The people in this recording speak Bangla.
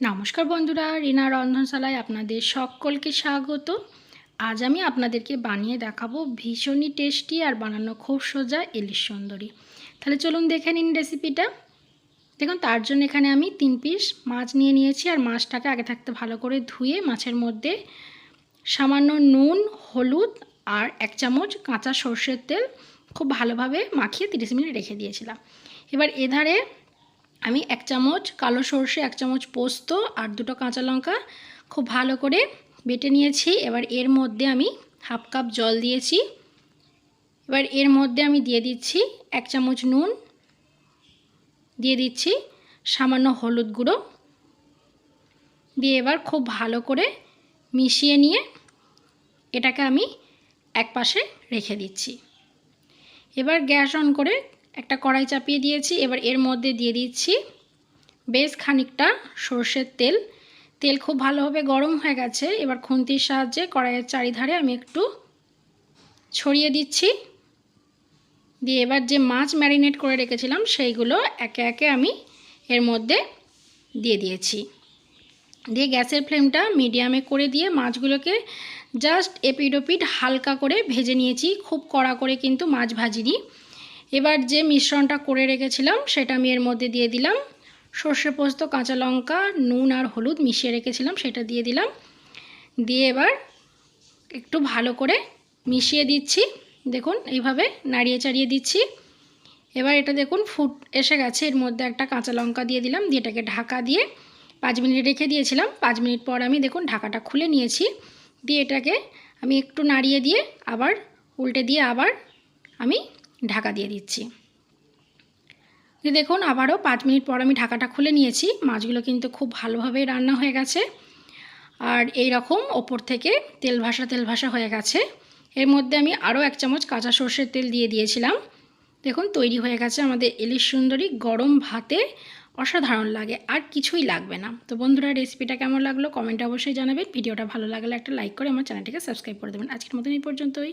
নমস্কার বন্ধুরা, রিনা রন্ধনশালায় আপনাদের সকলকে স্বাগত। আজ আমি আপনাদেরকে বানিয়ে দেখাবো ভীষণই টেস্টি আর বানানো খুব সোজা ইলিশ সুন্দরী। তাহলে চলুন দেখে নিন রেসিপিটা। দেখুন, তার জন্য এখানে আমি তিন পিস মাছ নিয়ে নিয়েছি আর মাছটাকে আগে থাকতে ভালো করে ধুয়ে মাছের মধ্যে সামান্য নুন, হলুদ আর এক চামচ কাঁচা সর্ষের তেল খুব ভালোভাবে মাখিয়ে তিরিশ মিনিট রেখে দিয়েছিলাম। এবার এধারে আমি এক চামচ কালো সর্ষে, এক চামচ পোস্ত আর দুটো কাঁচা লঙ্কা খুব ভালো করে বেটে নিয়েছি। এবার এর মধ্যে আমি হাফ কাপ জল দিয়েছি। এবার এর মধ্যে আমি দিয়ে দিচ্ছি এক চামচ নুন। দিয়ে দিচ্ছি সামান্য হলুদ গুঁড়ো। দিয়ে এবার খুব ভালো করে মিশিয়ে নিয়ে এটাকে আমি এক পাশে রেখে দিচ্ছি। এবার গ্যাস অন করে একটা কড়াই চাপিয়ে দিয়েছি। এবার এর মধ্যে দিয়ে দিচ্ছি বেশ খানিকটা সর্ষের তেল। তেল খুব ভালোভাবে গরম হয়ে গেছে। এবার খুন্তির সাহায্যে কড়াইয়ের চারিধারে আমি একটু ছড়িয়ে দিচ্ছি। দিয়ে এবার যে মাছ ম্যারিনেট করে রেখেছিলাম, সেইগুলো একে একে আমি এর মধ্যে দিয়ে দিয়েছি। দিয়ে গ্যাসের ফ্লেমটা মিডিয়ামে করে দিয়ে মাছগুলোকে জাস্ট এপিড ওপিড হালকা করে ভেজে নিয়েছি। খুব কড়া করে কিন্তু মাছ ভাজিনি। এবার যে মিশ্রণটা করে রেখেছিলাম, সেটা আমি এর মধ্যে দিয়ে দিলাম। সর্ষে পোস্ত, কাঁচা লঙ্কা, নুন আর হলুদ মিশিয়ে রেখেছিলাম, সেটা দিয়ে দিলাম। দিয়ে এবার একটু ভালো করে মিশিয়ে দিচ্ছি। দেখুন, এইভাবে নাড়িয়ে চাড়িয়ে দিচ্ছি। এবার এটা দেখুন, ফুট এসে গেছে। এর মধ্যে একটা কাঁচা লঙ্কা দিয়ে দিলাম, দিয়ে এটাকে ঢাকা দিয়ে পাঁচ মিনিট রেখে দিয়েছিলাম। পাঁচ মিনিট পর আমি দেখুন, ঢাকাটা খুলে নিয়েছি। দিয়ে এটাকে আমি একটু নাড়িয়ে দিয়ে আবার, উল্টে দিয়ে আবার আমি ঢাকা দিয়ে দিচ্ছি। দেখুন, আবারও পাঁচ মিনিট পর আমি ঢাকাটা খুলে নিয়েছি। মাছগুলো কিন্তু খুব ভালোভাবে রান্না হয়ে গেছে। আর এই রকম ওপর থেকে তেল ভাসা তেল ভাসা হয়ে গেছে। এর মধ্যে আমি আরও এক চামচ কাঁচা সর্ষের তেল দিয়ে দিয়েছিলাম। দেখুন, তৈরি হয়ে গেছে আমাদের ইলিশ সুন্দরী গরম ভাতে। অসাধারণ লাগে, আর কিছুই লাগবে না। তো বন্ধুরা, রেসিপিটা কেমন লাগল? কমেন্টে অবশ্যই জানাবেন। ভিডিওটা ভালো লাগলে একটা লাইক করে আমার চ্যানেলটিকে সাবস্ক্রাইব করে দেবেন। আজকের মতন এই পর্যন্তই।